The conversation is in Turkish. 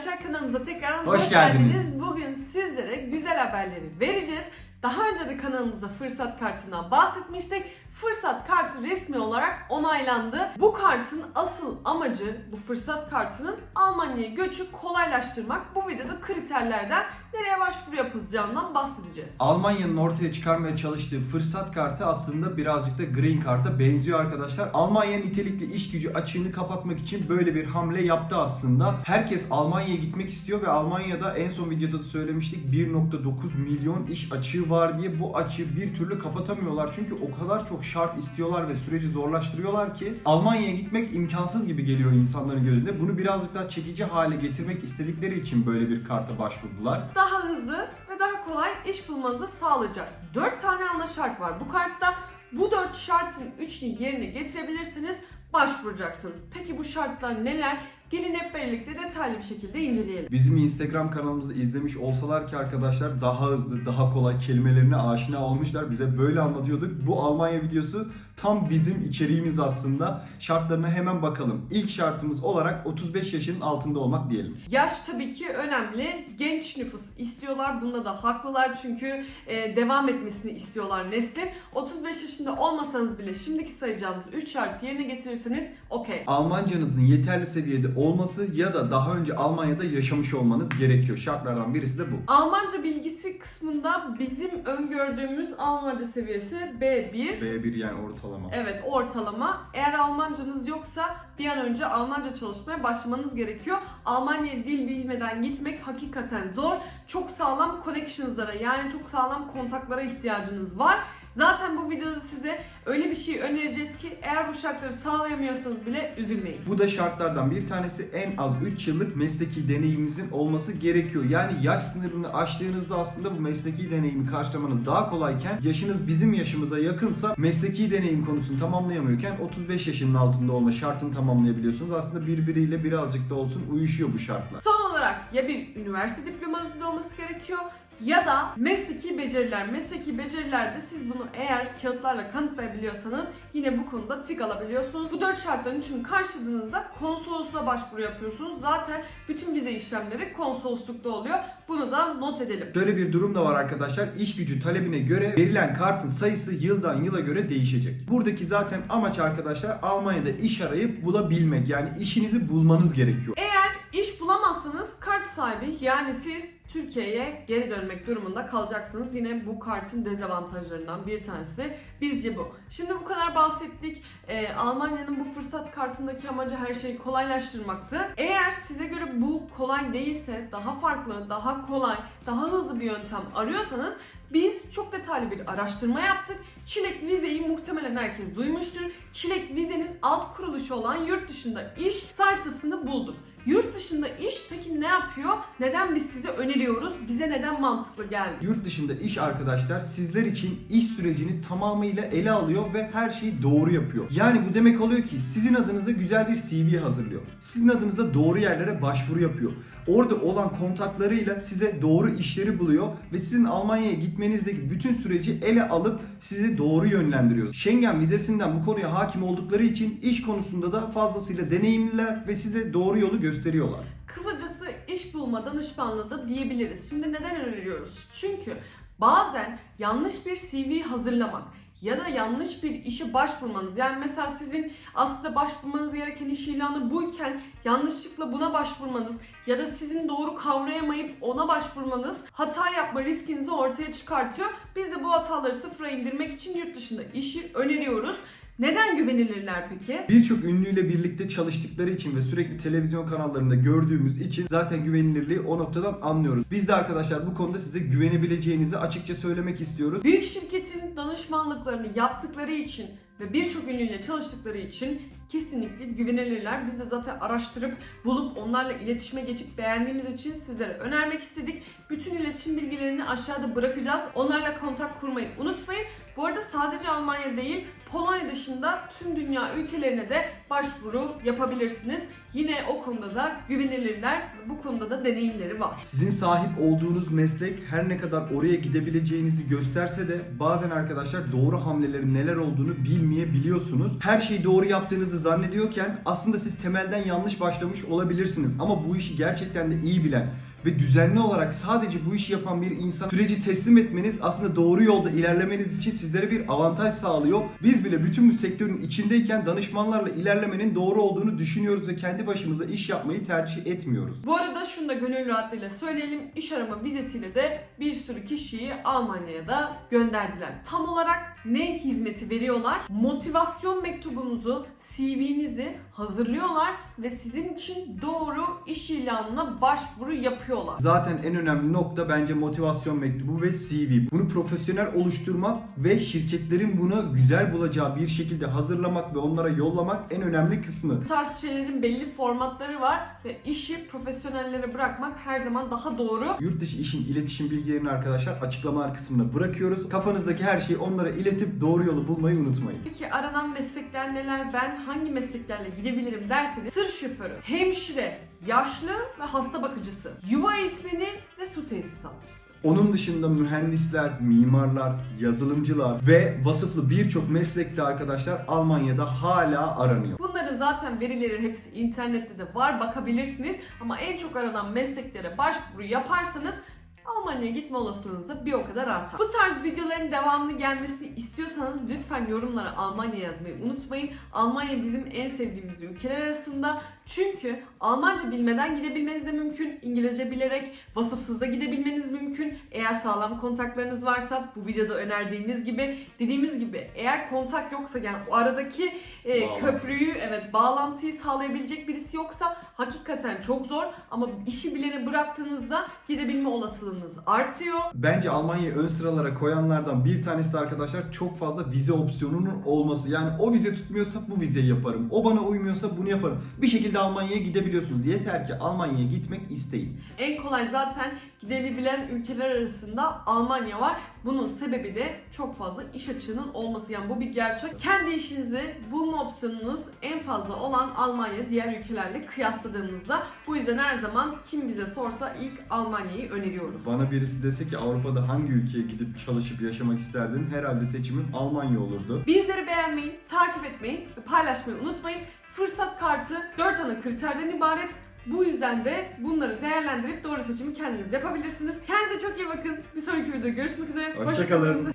arkadaşlar kanalımıza tekrar Hoş hoş, geldiniz. geldiniz. Bugün sizlere güzel haberleri vereceğiz. Daha önce de kanalımızda fırsat kartından bahsetmiştik. Fırsat kartı resmi olarak onaylandı. Bu kartın asıl amacı bu fırsat kartının Almanya'ya göçü kolaylaştırmak. Bu videoda kriterlerden nereye başvuru yapılacağından bahsedeceğiz. Almanya'nın ortaya çıkarmaya çalıştığı fırsat kartı aslında birazcık da Green Card'a benziyor arkadaşlar. Almanya nitelikli iş gücü açığını kapatmak için böyle bir hamle yaptı aslında. Herkes Almanya'ya gitmek istiyor ve Almanya'da en son videoda da söylemiştik 1.9 milyon iş açığı var diye bu açığı bir türlü kapatamıyorlar. Çünkü o kadar çok şart istiyorlar ve süreci zorlaştırıyorlar ki Almanya'ya gitmek imkansız gibi geliyor insanların gözünde. Bunu birazcık daha çekici hale getirmek istedikleri için böyle bir karta başvurdular. daha hızlı ve daha kolay iş bulmanızı sağlayacak. 4 tane ana şart var bu kartta. Bu 4 şartın 3'ünü yerine getirebilirseniz başvuracaksınız. Peki bu şartlar neler? Gelin hep birlikte detaylı bir şekilde inceleyelim. Bizim Instagram kanalımızı izlemiş olsalar ki arkadaşlar daha hızlı, daha kolay kelimelerine aşina olmuşlar. Bize böyle anlatıyorduk. Bu Almanya videosu tam bizim içeriğimiz aslında. Şartlarına hemen bakalım. İlk şartımız olarak 35 yaşının altında olmak diyelim. Yaş tabii ki önemli. Genç nüfus istiyorlar. Bunda da haklılar çünkü e, devam etmesini istiyorlar neslin. 35 yaşında olmasanız bile şimdiki sayacağımız 3 şartı yerine getirirseniz okey. Almancanızın yeterli seviyede olması ya da daha önce Almanya'da yaşamış olmanız gerekiyor. Şartlardan birisi de bu. Almanca bilgisi kısmında bizim öngördüğümüz Almanca seviyesi B1. B1 yani ortalama. Evet ortalama. Eğer Almancanız yoksa bir an önce Almanca çalışmaya başlamanız gerekiyor. Almanya'ya dil bilmeden gitmek hakikaten zor. Çok sağlam connections'lara yani çok sağlam kontaklara ihtiyacınız var. Zaten bu videoda size öyle bir şey önereceğiz ki eğer bu şartları sağlayamıyorsanız bile üzülmeyin. Bu da şartlardan bir tanesi en az 3 yıllık mesleki deneyiminizin olması gerekiyor. Yani yaş sınırını aştığınızda aslında bu mesleki deneyimi karşılamanız daha kolayken yaşınız bizim yaşımıza yakınsa mesleki deneyim konusunu tamamlayamıyorken 35 yaşının altında olma şartını tamamlayabiliyorsunuz. Aslında birbiriyle birazcık da olsun uyuşuyor bu şartlar. Son olarak ya bir üniversite diplomanızın olması gerekiyor ya da mesleki beceriler. Mesleki becerilerde siz bunu eğer kağıtlarla kanıtlayabiliyorsanız yine bu konuda tik alabiliyorsunuz. Bu dört şartların üçünü karşıladığınızda konsolosluğa başvuru yapıyorsunuz. Zaten bütün vize işlemleri konsoloslukta oluyor. Bunu da not edelim. Şöyle bir durum da var arkadaşlar. İş gücü talebine göre verilen kartın sayısı yıldan yıla göre değişecek. Buradaki zaten amaç arkadaşlar Almanya'da iş arayıp bulabilmek. Yani işinizi bulmanız gerekiyor. Eğer iş bulamazsanız kart sahibi yani siz Türkiye'ye geri dönmek durumunda kalacaksınız. Yine bu kartın dezavantajlarından bir tanesi bizce bu. Şimdi bu kadar bahsettik. Ee, Almanya'nın bu fırsat kartındaki amacı her şeyi kolaylaştırmaktı. Eğer size göre bu kolay değilse, daha farklı, daha kolay, daha hızlı bir yöntem arıyorsanız biz çok detaylı bir araştırma yaptık. Çilek vizeyi muhtemelen herkes duymuştur. Çilek vizenin alt kuruluşu olan yurt dışında iş sayfasını bulduk. Yurt dışında iş peki ne yapıyor? Neden biz size öneriyoruz? Bize neden mantıklı geldi? Yurt dışında iş arkadaşlar sizler için iş sürecini tamamıyla ele alıyor ve her şeyi doğru yapıyor. Yani bu demek oluyor ki sizin adınıza güzel bir CV hazırlıyor. Sizin adınıza doğru yerlere başvuru yapıyor. Orada olan kontaklarıyla size doğru işleri buluyor ve sizin Almanya'ya gitmenizdeki bütün süreci ele alıp sizi doğru yönlendiriyor. Schengen vizesinden bu konuya hakim oldukları için iş konusunda da fazlasıyla deneyimliler ve size doğru yolu gösteriyorlar. Kısacası iş bulma danışmanlığı da diyebiliriz. Şimdi neden öneriyoruz? Çünkü bazen yanlış bir CV hazırlamak ya da yanlış bir işe başvurmanız yani mesela sizin aslında başvurmanız gereken iş ilanı buyken yanlışlıkla buna başvurmanız ya da sizin doğru kavrayamayıp ona başvurmanız hata yapma riskinizi ortaya çıkartıyor. Biz de bu hataları sıfıra indirmek için yurt dışında işi öneriyoruz. Neden güvenilirler peki? Birçok ünlüyle birlikte çalıştıkları için ve sürekli televizyon kanallarında gördüğümüz için zaten güvenilirliği o noktadan anlıyoruz. Biz de arkadaşlar bu konuda size güvenebileceğinizi açıkça söylemek istiyoruz. Büyük şirketin danışmanlıklarını yaptıkları için ve birçok ünlüyle çalıştıkları için kesinlikle güvenilirler. Biz de zaten araştırıp bulup onlarla iletişime geçip beğendiğimiz için sizlere önermek istedik. Bütün iletişim bilgilerini aşağıda bırakacağız. Onlarla kontak kurmayı unutmayın. Arada sadece Almanya değil, Polonya dışında tüm dünya ülkelerine de başvuru yapabilirsiniz. Yine o konuda da güvenilirler ve bu konuda da deneyimleri var. Sizin sahip olduğunuz meslek her ne kadar oraya gidebileceğinizi gösterse de bazen arkadaşlar doğru hamlelerin neler olduğunu bilmeyebiliyorsunuz. Her şeyi doğru yaptığınızı zannediyorken aslında siz temelden yanlış başlamış olabilirsiniz. Ama bu işi gerçekten de iyi bilen ve düzenli olarak sadece bu işi yapan bir insan süreci teslim etmeniz aslında doğru yolda ilerlemeniz için sizlere bir avantaj sağlıyor. Biz bile bütün bu sektörün içindeyken danışmanlarla ilerlemenin doğru olduğunu düşünüyoruz ve kendi başımıza iş yapmayı tercih etmiyoruz. Bu arada şunu da gönül rahatlığıyla söyleyelim. İş arama vizesiyle de bir sürü kişiyi Almanya'ya da gönderdiler. Tam olarak ne hizmeti veriyorlar? Motivasyon mektubunuzu, CV'nizi hazırlıyorlar ve sizin için doğru iş ilanına başvuru yapıyorlar. Zaten en önemli nokta bence motivasyon mektubu ve CV. Bunu profesyonel oluşturmak ve şirketlerin bunu güzel bulacağı bir şekilde hazırlamak ve onlara yollamak en önemli kısmı. Bu tarz şeylerin belli formatları var ve işi profesyonellere bırakmak her zaman daha doğru. Yurt dışı işin iletişim bilgilerini arkadaşlar açıklamalar kısmına bırakıyoruz. Kafanızdaki her şeyi onlara iletip doğru yolu bulmayı unutmayın. Peki aranan meslekler neler? Ben hangi mesleklerle gidebilirim derseniz tır şoförü, hemşire, yaşlı ve hasta bakıcısı, yuva eğitmeni ve su tesisatçısı. Onun dışında mühendisler, mimarlar, yazılımcılar ve vasıflı birçok meslekte arkadaşlar Almanya'da hala aranıyor. Bunların zaten verileri hepsi internette de var bakabilirsiniz ama en çok aranan mesleklere başvuru yaparsanız Almanya'ya gitme olasılığınız da bir o kadar artar. Bu tarz videoların devamlı gelmesini istiyorsanız lütfen yorumlara Almanya yazmayı unutmayın. Almanya bizim en sevdiğimiz ülkeler arasında. Çünkü Almanca bilmeden gidebilmeniz de mümkün. İngilizce bilerek vasıfsız da gidebilmeniz mümkün. Eğer sağlam kontaklarınız varsa bu videoda önerdiğimiz gibi dediğimiz gibi eğer kontak yoksa yani o aradaki e, Bağlantı. köprüyü evet bağlantıyı sağlayabilecek birisi yoksa hakikaten çok zor ama işi bileni bıraktığınızda gidebilme olasılığınız artıyor. Bence Almanya'yı ön sıralara koyanlardan bir tanesi de arkadaşlar çok fazla vize opsiyonunun olması. Yani o vize tutmuyorsa bu vizeyi yaparım. O bana uymuyorsa bunu yaparım. Bir şekilde Almanya'ya gidebiliyorsunuz. Yeter ki Almanya'ya gitmek isteyin. En kolay zaten gidebilen ülkeler arasında Almanya var. Bunun sebebi de çok fazla iş açığının olması. Yani bu bir gerçek. Kendi işinizi bulma opsiyonunuz en fazla olan Almanya diğer ülkelerle kıyasladığımızda. Bu yüzden her zaman kim bize sorsa ilk Almanya'yı öneriyoruz. Bana birisi dese ki Avrupa'da hangi ülkeye gidip çalışıp yaşamak isterdin? Herhalde seçimim Almanya olurdu. Bizleri beğenmeyi, takip etmeyi ve paylaşmayı unutmayın. Fırsat kartı 4 ana kriterden ibaret. Bu yüzden de bunları değerlendirip doğru seçimi kendiniz yapabilirsiniz. Kendinize çok iyi bakın. Bir sonraki videoda görüşmek üzere. Hoşçakalın.